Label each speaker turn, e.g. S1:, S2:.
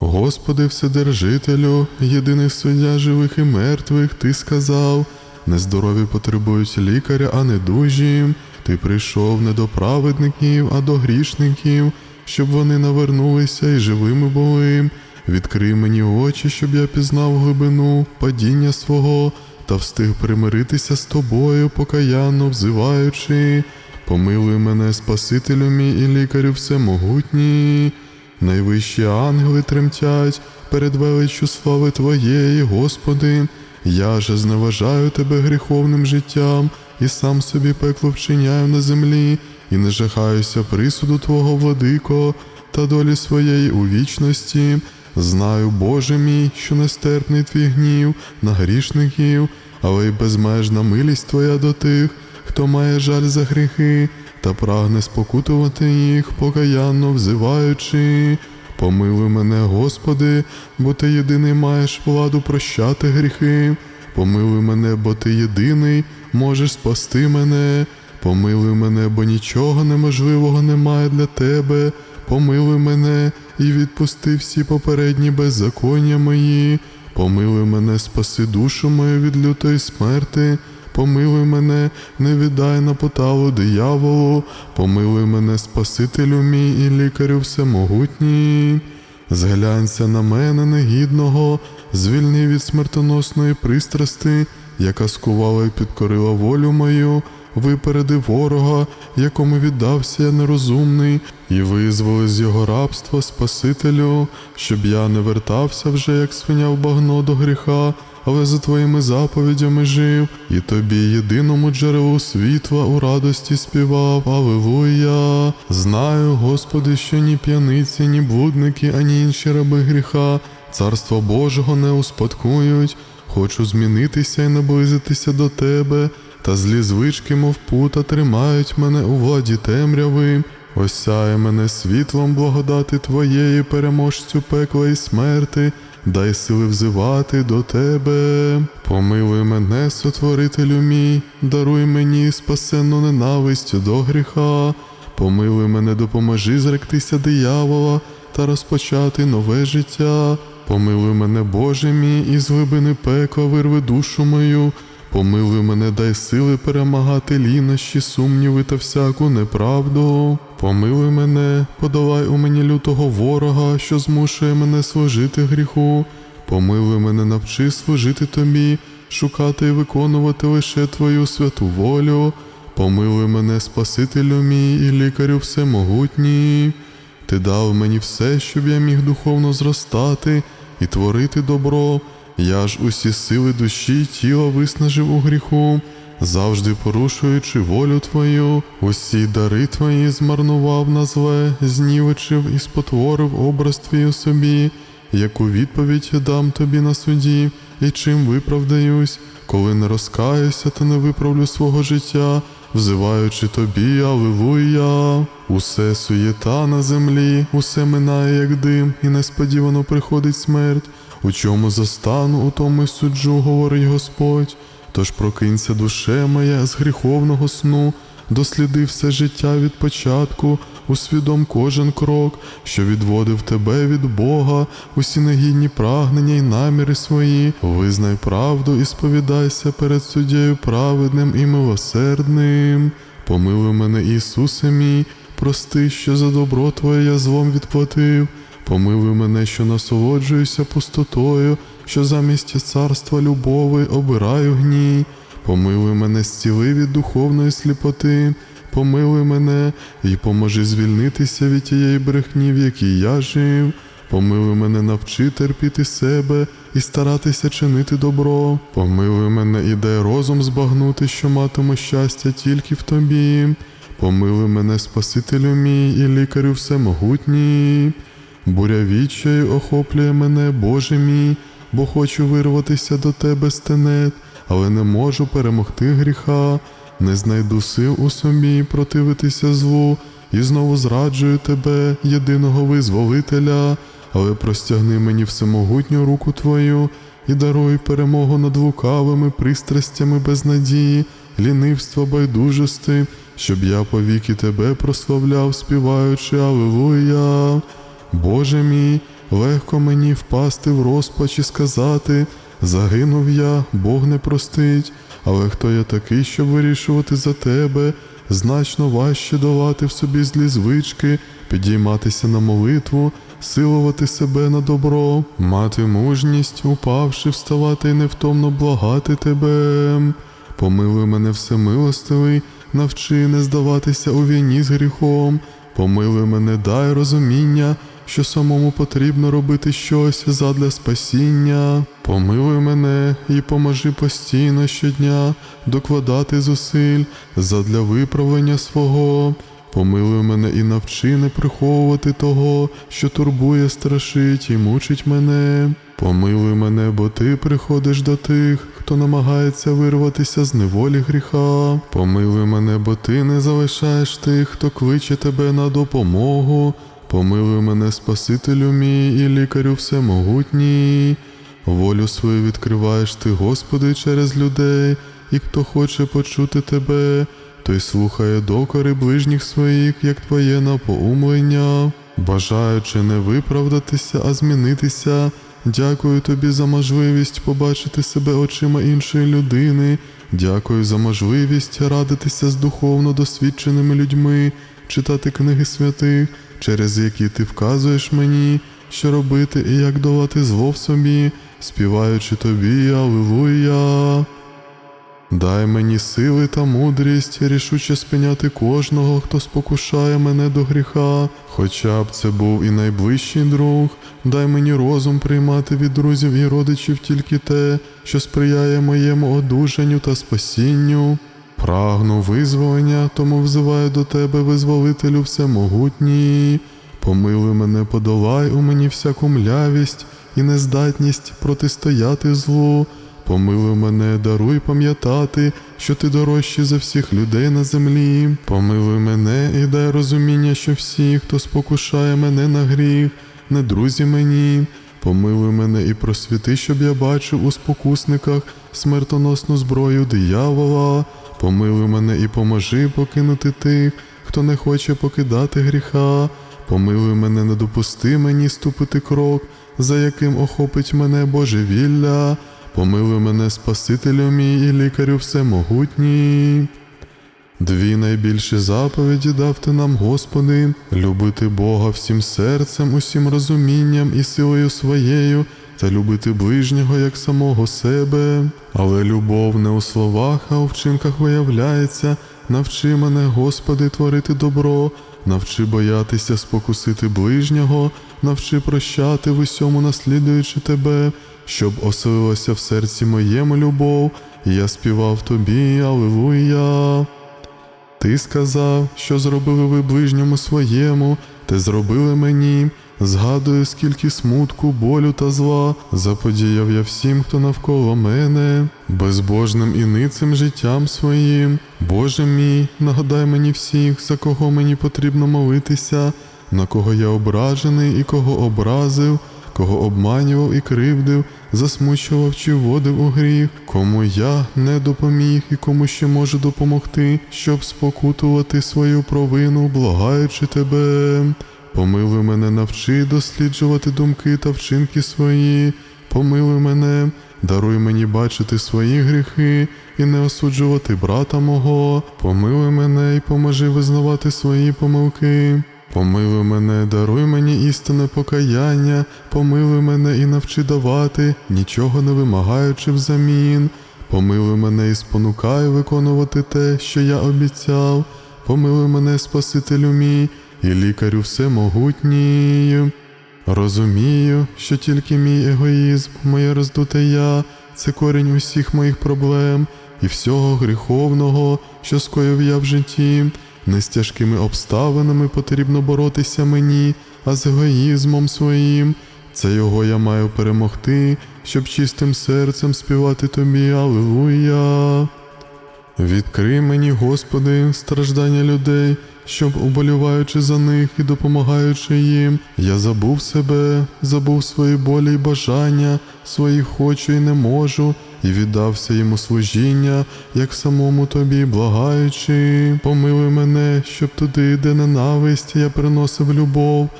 S1: Господи, Вседержителю, єдиний суддя живих і мертвих, Ти сказав, нездорові потребують лікаря, а не дужі. Ти прийшов не до праведників, а до грішників, щоб вони навернулися і живими були. Відкрий мені очі, щоб я пізнав глибину падіння свого та встиг примиритися з тобою, покаянно взиваючи. Помилуй мене, Спасителю мій і лікарю всемогутній. Найвищі ангели тремтять перед величчю слави Твоєї, Господи. Я же зневажаю Тебе гріховним життям і сам собі пекло вчиняю на землі, і не жахаюся присуду Твого, владико, та долі своєї у вічності. Знаю, Боже мій, що нестерпний твій гнів на грішників, але й безмежна милість Твоя до тих, хто має жаль за гріхи, та прагне спокутувати їх, покаянно взиваючи. Помилуй мене, Господи, бо Ти єдиний маєш владу прощати гріхи. Помилуй мене, бо Ти єдиний можеш спасти мене. Помилуй мене, бо нічого неможливого немає для Тебе. Помилуй мене і відпусти всі попередні беззаконня мої. Помилуй мене, спаси душу мою від лютої смерти. Помилуй мене, не віддай на поталу дияволу, помилуй мене, Спасителю мій і лікарю всемогутній. Зглянься на мене негідного, звільни від смертоносної пристрасти, яка скувала і підкорила волю мою, випереди ворога, якому віддався я нерозумний, і визволи з його рабства Спасителю, щоб я не вертався вже, як свиня в багно до гріха, але за твоїми заповідями жив, і тобі єдиному джерелу світла у радості співав. Алилуя. Знаю, Господи, що ні п'яниці, ні блудники, ані інші раби гріха, царство Божого не успадкують. Хочу змінитися і наблизитися до тебе, та злі звички, мов пута, тримають мене у владі темряви. Осяє мене світлом благодати Твоєї, переможцю пекла і смерти, дай сили взивати до Тебе. Помилуй мене, сотворителю мій, даруй мені спасенну ненависть до гріха. Помилуй мене, допоможи зректися диявола та розпочати нове життя. Помилуй мене, Боже мій, із глибини пекла вирви душу мою. Помилуй мене, дай сили перемагати лінощі, сумніви та всяку неправду. Помилуй мене, подолай у мені лютого ворога, що змушує мене служити гріху. Помилуй мене, навчи служити тобі, шукати і виконувати лише Твою святу волю. Помилуй мене, Спасителю мій і лікарю всемогутній. Ти дав мені все, щоб я міг духовно зростати і творити добро. Я ж усі сили душі й тіла виснажив у гріху, завжди порушуючи волю Твою, усі дари Твої змарнував на зле, знівечив і спотворив образ Твій у собі, яку відповідь дам тобі на суді, і чим виправдаюсь, коли не розкаюся та не виправлю свого життя, взиваючи тобі, Аллилуйя. Усе суєта на землі, усе минає, як дим, і несподівано приходить смерть. У чому застану, у тому суджу, говорить Господь. Тож прокинься душе моя з гріховного сну, досліди все життя від початку, усвідом кожен крок, що відводив тебе від Бога, усі негідні прагнення й наміри свої, визнай правду і сповідайся перед суддєю праведним і милосердним. Помилуй мене, Ісусе мій, прости, що за добро Твоє я злом відплатив. Помилуй мене, що насолоджуюся пустотою, що замість царства любови обираю гній. Помилуй мене, зціли від духовної сліпоти, помилуй мене і поможи звільнитися від тієї брехні, в якій я жив. Помилуй мене, навчи терпіти себе і старатися чинити добро. Помилуй мене і дай розум збагнути, що матиму щастя тільки в тобі. Помилуй мене, Спасителю мій і лікарю всемогутній. Буря відчаю охоплює мене, Боже мій, бо хочу вирватися до тебе стенет, але не можу перемогти гріха, не знайду сил у собі противитися злу, і знову зраджую тебе, єдиного визволителя, але простягни мені всемогутню руку Твою і даруй перемогу над лукавими пристрастями безнадії, лінивства байдужости, щоб я повіки тебе прославляв, співаючи Аллилуйя. Боже мій, легко мені впасти в розпач і сказати: загинув я, Бог не простить. Але хто я такий, щоб вирішувати за тебе? Значно важче долати в собі злі звички, підійматися на молитву, силувати себе на добро, мати мужність, упавши, вставати і невтомно благати тебе. Помилуй мене всемилостивий, навчи не здаватися у війні з гріхом. Помилуй мене, дай розуміння, що самому потрібно робити щось задля спасіння. Помилуй мене і поможи постійно щодня докладати зусиль задля виправлення свого. Помилуй мене і навчи не приховувати того, що турбує, страшить і мучить мене. Помилуй мене, бо ти приходиш до тих, хто намагається вирватися з неволі гріха. Помилуй мене, бо ти не залишаєш тих, хто кличе тебе на допомогу. Помилуй мене, Спасителю мій і лікарю всемогутній. Волю свою відкриваєш ти, Господи, через людей, і хто хоче почути тебе, той слухає докори ближніх своїх, як твоє напоумлення, бажаючи не виправдатися, а змінитися. Дякую тобі за можливість побачити себе очима іншої людини. Дякую за можливість радитися з духовно досвідченими людьми, читати книги святих, через які ти вказуєш мені, що робити і як долати зло в собі, співаючи тобі, Аллилуйя. Дай мені сили та мудрість рішуче спиняти кожного, хто спокушає мене до гріха, хоча б це був і найближчий друг. Дай мені розум приймати від друзів і родичів тільки те, що сприяє моєму одужанню та спасінню. Прагну визволення, тому взиваю до тебе, визволителю всемогутній. Помилуй мене, подолай у мені всяку млявість і нездатність протистояти злу. Помилуй мене, даруй пам'ятати, що ти дорожчий за всіх людей на землі. Помилуй мене і дай розуміння, що всі, хто спокушає мене на гріх, не друзі мені. Помилуй мене і просвіти, щоб я бачив у спокусниках смертоносну зброю диявола. Помилуй мене і поможи покинути тих, хто не хоче покидати гріха. Помилуй мене, не допусти мені ступити крок, за яким охопить мене божевілля. Помилуй мене, Спасителю мій і лікарю всемогутній. Дві найбільші заповіді дав ти нам, Господи, любити Бога всім серцем, усім розумінням і силою своєю, та любити ближнього як самого себе. Але любов не у словах, а у вчинках виявляється. Навчи мене, Господи, творити добро, навчи боятися спокусити ближнього, навчи прощати в усьому, наслідуючи тебе, щоб оселилася в серці моєму любов, і я співав тобі, Аллилуйя. Ти сказав, що зробили ви ближньому своєму, те зробили мені. Згадую, скільки смутку, болю та зла заподіяв я всім, хто навколо мене, безбожним і ницим життям своїм. Боже мій, нагадай мені всіх, за кого мені потрібно молитися, на кого я ображений і кого образив, кого обманював і кривдив, засмучував чи вводив у гріх, кому я не допоміг і кому ще можу допомогти, щоб спокутувати свою провину, благаючи тебе. Помилуй мене, навчи досліджувати думки та вчинки свої. Помилуй мене, даруй мені бачити свої гріхи і не осуджувати брата мого. Помилуй мене і поможи визнавати свої помилки. Помилуй мене, даруй мені істинне покаяння, помилуй мене і навчи давати, нічого не вимагаючи взамін. Помилуй мене і спонукай виконувати те, що я обіцяв. Помилуй мене, Спасителю мій, і лікарю всемогутній. Розумію, що тільки мій егоїзм, моє роздуте я це корінь усіх моїх проблем і всього гріховного, що скоїв я в житті. Не з тяжкими обставинами потрібно боротися мені, а з егоїзмом своїм. Це його я маю перемогти, щоб чистим серцем співати тобі, Аллилуйя. Відкрий мені, Господи, страждання людей, щоб, уболіваючи за них і допомагаючи їм, я забув себе, забув свої болі й бажання, свої хочу і не можу, і віддався йому служіння, як самому тобі, благаючи, помилуй мене, щоб туди, де ненависть, я приносив любов,